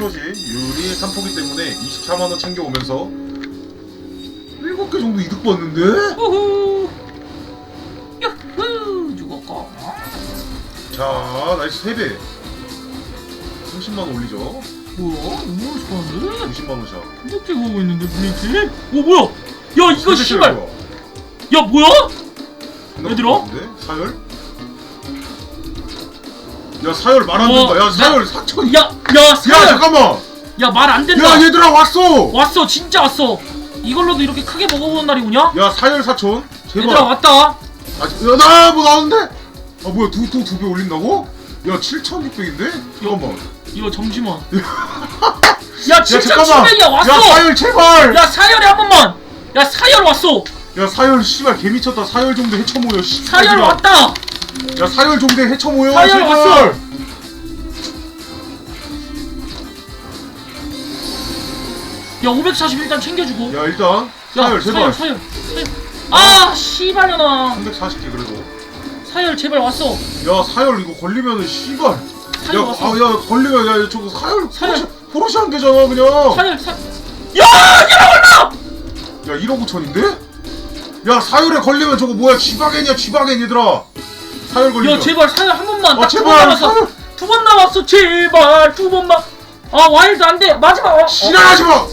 클로지 유리 3포기 때문에 24만원 챙겨오면서 7개 정도 이득 봤는데? 우후. 유후. 죽었고 자 나이스 3배. 30만원 올리죠. 뭐야? 너무 잘하는데? 90만원 샷. 이렇게 가고 있는데 블링크 오 뭐야? 야 이거 씨발? 야 뭐야? 얘들아? 사열? 야 사열 말 안 어, 된다. 야 나- 사열 4천. 야 야 야 사야 잠깐만. 야 말 안 된다. 야 얘들아 왔어. 왔어 진짜 왔어. 이걸로도 이렇게 크게 먹어보는 날이 오냐? 야 사열 4천. 제발 얘들아 왔다. 아, 야나뭐 나왔는데? 아 뭐야 두두두배 올린다고? 야 7,600인데? 잠깐만. 이거 잠시만 야 야 진짜 잠깐만. 700이야 왔어. 야 사열 제발. 야 사열이 한 번만. 야 사열 왔어. 야 사열 씨발 개 미쳤다. 사열 정도 해쳐모여 씨 사열 얘들아. 왔다 야 사열 정도 해쳐 모여 사열 제발. 왔어. 야 541단 챙겨주고 야 일단 사열 제발 사열 사열 사열 아 씨발려나 340개 그래도 사열 제발 왔어 야 사열 이거 걸리면은 씨발 사열 왔어 야아야 걸리면 야 저거 사열 사열. 포르쉐 포르쉐 안 되잖아 그냥 사열 사 야! 야 얼마! 야 1억 5천인데? 야 사열에 걸리면 저거 뭐야 쥐바겐이야 쥐바겐 얘들아 사열 걸리면 야 제발 사열 한 번만 아딱두번 제발. 남았어. 사열 두 번 남았어. 제발 두 번만. 아 와일드 안돼. 마지막. 어, 어. 지랄하지 마!